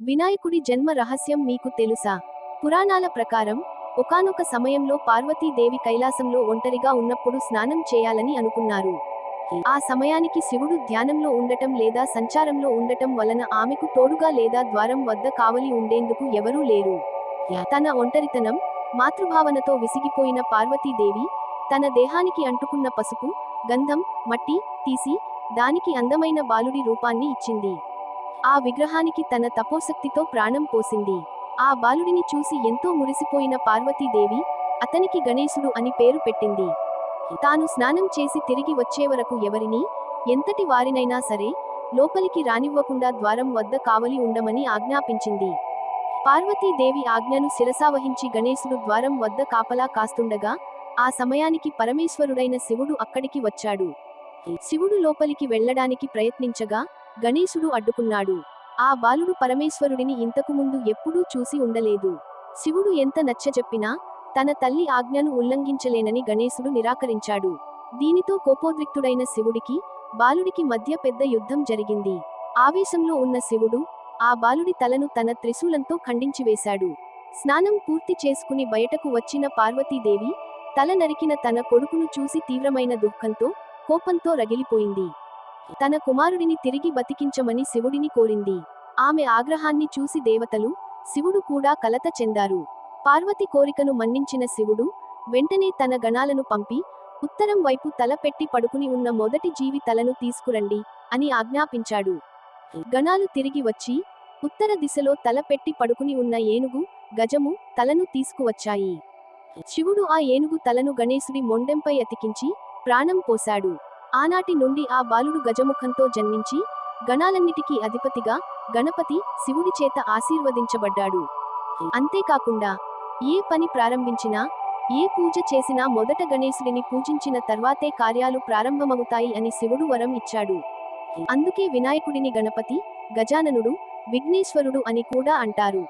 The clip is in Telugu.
వినాయకుడి జన్మ రహస్యం మీకు తెలుసా? పురాణాల ప్రకారం ఒకానొక సమయంలో పార్వతీదేవి కైలాసంలో ఒంటరిగా ఉన్నప్పుడు స్నానం చేయాలని అనుకున్నారు. ఆ సమయానికి శివుడు ధ్యానంలో ఉండటం లేదా సంచారంలో ఉండటం వలన ఆమెకు తోడుగా లేదా ద్వారం వద్ద కావలి ఉండేందుకు ఎవరూ లేరు. తన ఒంటరితనం మాతృభావనతో విసిగిపోయిన పార్వతీదేవి తన దేహానికి అంటుకున్న పసుపు గంధం మట్టి తీసి దానికి అందమైన బాలుడి రూపాన్ని ఇచ్చింది. ఆ విగ్రహానికి తన తపోశక్తితో ప్రాణం పోసింది. ఆ బాలుడిని చూసి ఎంతో మురిసిపోయిన పార్వతీదేవి అతనికి గణేశుడు అని పేరు పెట్టింది. తాను స్నానం చేసి తిరిగి వచ్చే వరకు ఎవరిని ఎంతటి వారినైనా సరే లోపలికి రానివ్వకుండా ద్వారం వద్ద కావలి ఉండమని ఆజ్ఞాపించింది. పార్వతీదేవి ఆజ్ఞను శిరసావహించి గణేశుడు ద్వారం వద్ద కాపలా కాస్తుండగా ఆ సమయానికి పరమేశ్వరుడైన శివుడు అక్కడికి వచ్చాడు. శివుడు లోపలికి వెళ్ళడానికి ప్రయత్నించగా గణేశుడు అడ్డుకున్నాడు. ఆ బాలుడు పరమేశ్వరుడిని ఇంతకుముందు ఎప్పుడూ చూసి ఉండలేదు. శివుడు ఎంత నచ్చజెప్పినా తన తల్లి ఆజ్ఞను ఉల్లంఘించలేనని గణేశుడు నిరాకరించాడు. దీనితో కోపోద్రిక్తుడైన శివుడికి బాలుడికి మధ్య పెద్ద యుద్ధం జరిగింది. ఆవేశంలో ఉన్న శివుడు ఆ బాలుడి తలను తన త్రిశూలంతో ఖండించివేశాడు స్నానం పూర్తి చేసుకుని బయటకు వచ్చిన పార్వతీదేవి తల నరికిన తన కొడుకును చూసి తీవ్రమైన దుఃఖంతో కోపంతో రగిలిపోయింది. తన కుమారుడిని తిరిగి బతికించమని శివుడిని కోరింది. ఆమె ఆగ్రహాన్ని చూసి దేవతలు శివుడు కూడా కలత చెందారు. పార్వతి కోరికను మన్నించిన శివుడు వెంటనే తన గణాలను పంపి ఉత్తరం వైపు తల పెట్టి పడుకుని ఉన్న మొదటి జీవి తలను తీసుకురండి అని ఆజ్ఞాపించాడు. గణాలు తిరిగి వచ్చి ఉత్తర దిశలో తల పెట్టి పడుకుని ఉన్న ఏనుగు గజము తలను తీసుకువచ్చాయి. శివుడు ఆ ఏనుగు తలను గణేశుడి మొండెంపై అతికించి ప్రాణం పోశాడు. ఆనాటి నుండి ఆ బాలుడు గజముఖంతో జన్మించి గణాలన్నిటికీ అధిపతిగా గణపతి శివుడి చేత ఆశీర్వదించబడ్డాడు. అంతేకాకుండా ఏ పని ప్రారంభించినా ఏ పూజ చేసినా మొదట గణేశుడిని పూజించిన తర్వాతే కార్యాలు ప్రారంభమవుతాయి అని శివుడు వరం ఇచ్చాడు. అందుకే వినాయకుడిని గణపతి గజాననుడు విఘ్నేశ్వరుడు అని కూడా అంటారు.